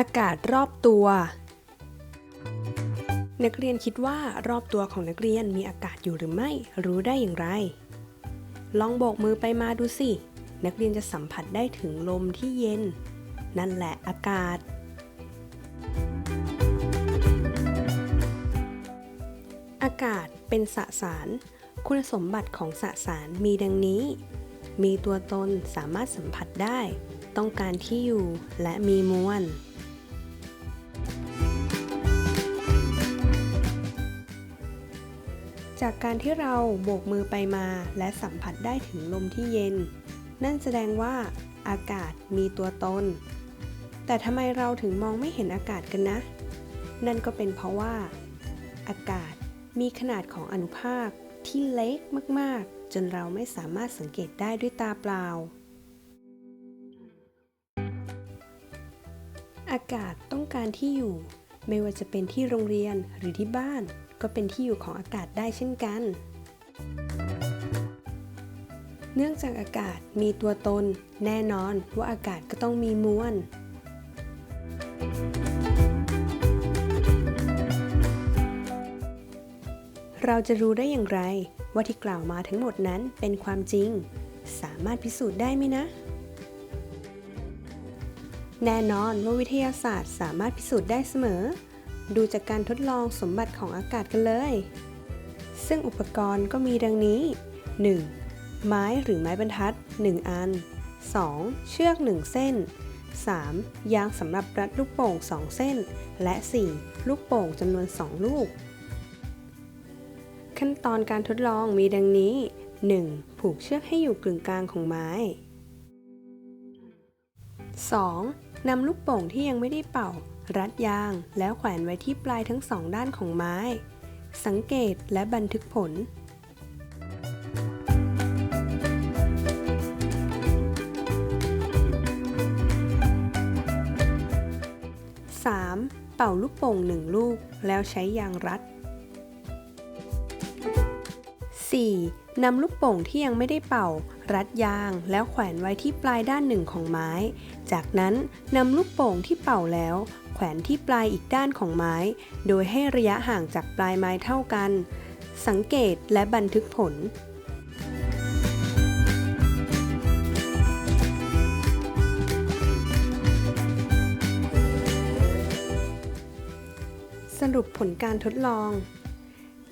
อากาศรอบตัว นักเรียนคิดว่ารอบตัวของนักเรียนมีอากาศอยู่หรือไม่ รู้ได้อย่างไร ลองโบกมือไปมาดูสิ นักเรียนจะสัมผัสได้ถึงลมที่เย็น นั่นแหละอากาศ อากาศเป็นสสาร คุณสมบัติของสสารมีดังนี้ มีตัวตนสามารถสัมผัสได้ ต้องการที่อยู่และมีมวล จากการที่เราโบกมือไปมาและสัมผัสได้ถึงลมที่เย็น นั่นแสดงว่าอากาศมีตัวตน แต่ทำไมเราถึงมองไม่เห็นอากาศกันนะ นั่นก็เป็นเพราะว่า อากาศมีขนาดของอนุภาคที่เล็กมาก ๆ จนเราไม่สามารถสังเกตได้ด้วยตาเปล่า อากาศต้องการที่อยู่ ไม่ว่าจะเป็นที่โรงเรียนหรือที่บ้าน ก็เป็นที่อยู่ของอากาศได้เช่นกัน เนื่องจากอากาศมีตัวตน แน่นอนว่าอากาศก็ต้องมีมวลเราจะรู้ได้อย่างไร ว่าที่กล่าวมาทั้งหมดนั้นเป็นความจริง สามารถพิสูจน์ได้ไหมนะ แน่นอนว่าวิทยาศาสตร์สามารถพิสูจน์ได้เสมอ ดูจากการทดลองสมบัติของอากาศกันเลย ซึ่งอุปกรณ์ก็มีดังนี้ 1. ไม้หรือไม้บรรทัด 1 อัน 2. เชือก 1 เส้น 3. ยางสำหรับรัดลูกโป่ง 2 เส้น และ 4. ลูกโป่งจำนวน 2 ลูก ขั้นตอนการทดลองมีดังนี้ 1. ผูกเชือกให้อยู่กึ่งกลางของไม้ 2. นำลูกโป่งที่ยังไม่ได้เป่า รัดยางแล้วแขวนไว้ที่ปลายทั้งสองด้านของไม้ สังเกตและบันทึกผล 3. เป่าลูกโป่งหนึ่งลูก แล้วใช้ยางรัด 4. นำลูกโป่งที่ยังไม่ได้เป่า รัดยางแล้วแขวนไว้ที่ปลายด้านหนึ่งของไม้ จากนั้นนำลูกโป่งที่เป่าแล้ว แขวนที่ปลายอีกด้านของไม้ โดยให้ระยะห่างจากปลายไม้เท่ากัน สังเกตและบันทึกผลสรุปผลการทดลอง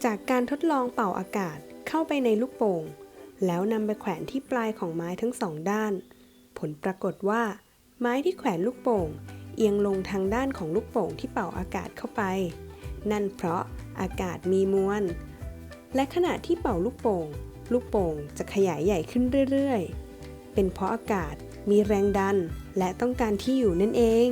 จากการทดลองเป่าอากาศเข้าไปในลูกโป่ง แล้วนำไปแขวนที่ปลายของไม้ทั้งสองด้าน ผลปรากฏว่า ไม้ที่แขวนลูกโป่ง เอียงลงทางด้านของลูกโป่งที่เป่าอากาศเข้าไป นั่นเพราะอากาศมีมวล และขณะที่เป่าลูกโป่ง ลูกโป่งจะขยายใหญ่ขึ้นเรื่อย ๆ เป็นเพราะอากาศมีแรงดันและต้องการที่อยู่นั่นเอง